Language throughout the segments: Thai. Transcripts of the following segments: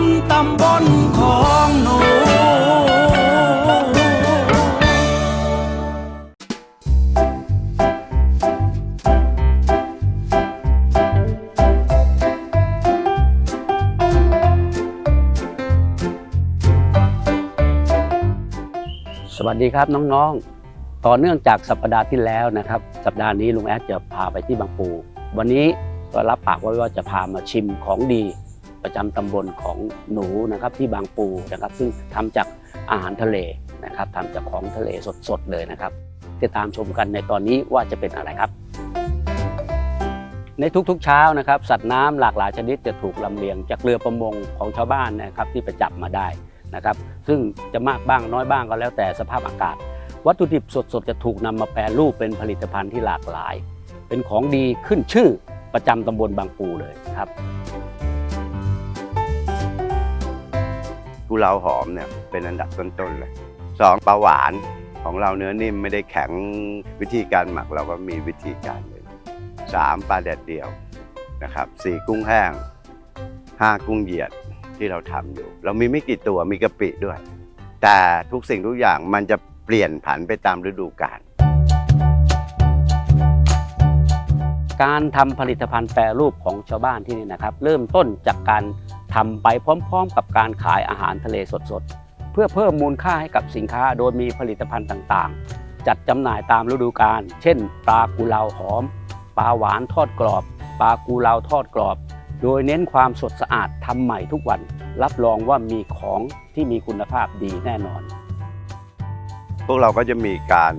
ำตำบลของหนูสวัสดีครับน้องๆ ต่อเนื่องจากสัปดาห์ที่แล้วนะครับ สัปดาห์นี้ลุงแอดจะพาไปที่บางปู วันนี้ก็รับปากไว้ว่าจะพามาชิมของดี ประจำตำบลของหนูนะครับที่บางปูนะครับ ซึ่งทำจากอาหารทะเลนะครับทำจากของทะเลสดๆเลยนะครับติดตามชมกันในตอนนี้ว่าจะเป็นอะไรครับ ในทุกๆเช้านะครับ สัตว์น้ำหลากหลายชนิดจะถูกลำเลียงจากเรือประมงของชาวบ้านนะครับที่ไปจับมาได้นะครับ ซึ่งจะมากบ้างน้อยบ้างก็แล้วแต่สภาพอากาศ วัตถุดิบสดๆจะถูกนำมาแปรรูปเป็นผลิตภัณฑ์ที่หลากหลาย เป็นของดีขึ้นชื่อประจำตำบลบางปูเลยครับ กุเลาหอมเนี่ยเป็นอันดับต้นๆเลยสองปลาหวานของเราเนื้อนิ่มไม่ได้แข็งวิธีการหมักเราก็มีวิธีการเลยสามปลาแดดเดียวนะครับสี่กุ้งแห้งห้ากุ้งเหยียดที่เราทำอยู่ เรามีไม่กี่ตัวมีกะปิด้วย แต่ทุกสิ่งทุกอย่างมันจะเปลี่ยนผันไปตามฤดูกาลการทำผลิตภัณฑ์แปรรูปของชาวบ้านที่นี่นะครับ เริ่มต้นจากการ ทำไปพร้อมๆ กับการขายอาหารทะเลสดๆ เพื่อเพิ่มมูลค่าให้กับสินค้าโดยมีผลิตภัณฑ์ต่างๆ จัดจำหน่ายตามฤดูกาลเช่น ปลากุเลาหอม ปลาหวานทอดกรอบ ปลากุเลาทอดกรอบ โดยเน้นความสดสะอาดทำใหม่ทุกวัน รับรองว่ามีของที่มีคุณภาพดีแน่นอน พวกเราก็จะมีการ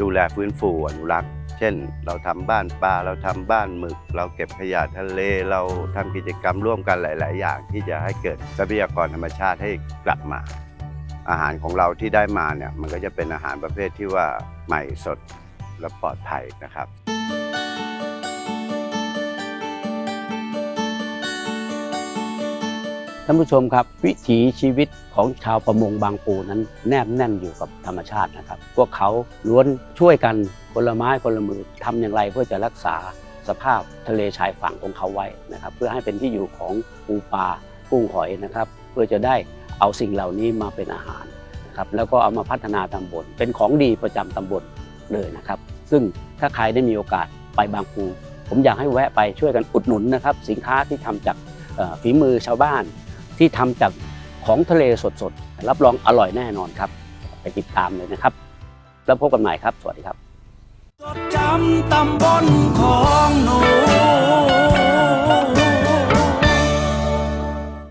ดูแลฟื้นฟูอนุรักษ์ ช่น เราทำบ้านปลาเราทำบ้านหมึก เราเก็บขยะทะเลเราทำกิจกรรมร่วมกันหลาย ๆ อย่าง ที่จะให้เกิดทรัพยากรธรรมชาติให้กลับมา อาหารของเราที่ได้มาเนี่ยมันก็จะเป็นอาหารประเภทที่ว่าใหม่สดและปลอดภัยนะครับ ท่านผู้ชมครับ วิถีชีวิตของชาวประมงบางปูนั้นแนบแน่นอยู่กับธรรมชาตินะครับ พวกเขาล้วนช่วยกันคนละไม้คนละมือทำอย่างไรเพื่อจะรักษาสภาพทะเลชายฝั่งของเขาไว้นะครับ เพื่อให้เป็นที่อยู่ของปูปลากุ้งหอยนะครับ เพื่อจะได้เอาสิ่งเหล่านี้มาเป็นอาหารนะครับแล้วก็เอามาพัฒนาตำบลเป็นของดีประจำตำบลเลยนะครับ ซึ่งถ้าใครได้มีโอกาสไปบางปู ผมอยากให้แวะไปช่วยกันอุดหนุนนะครับ สินค้าที่ทำจากฝีมือชาวบ้าน ที่ทำจากของทะเลสดๆ รับรองอร่อยแน่นอนครับ ไปติดตามเลยนะครับ แล้วพบกันใหม่ครับ สวัสดีครับ จดจำตำบลของหนู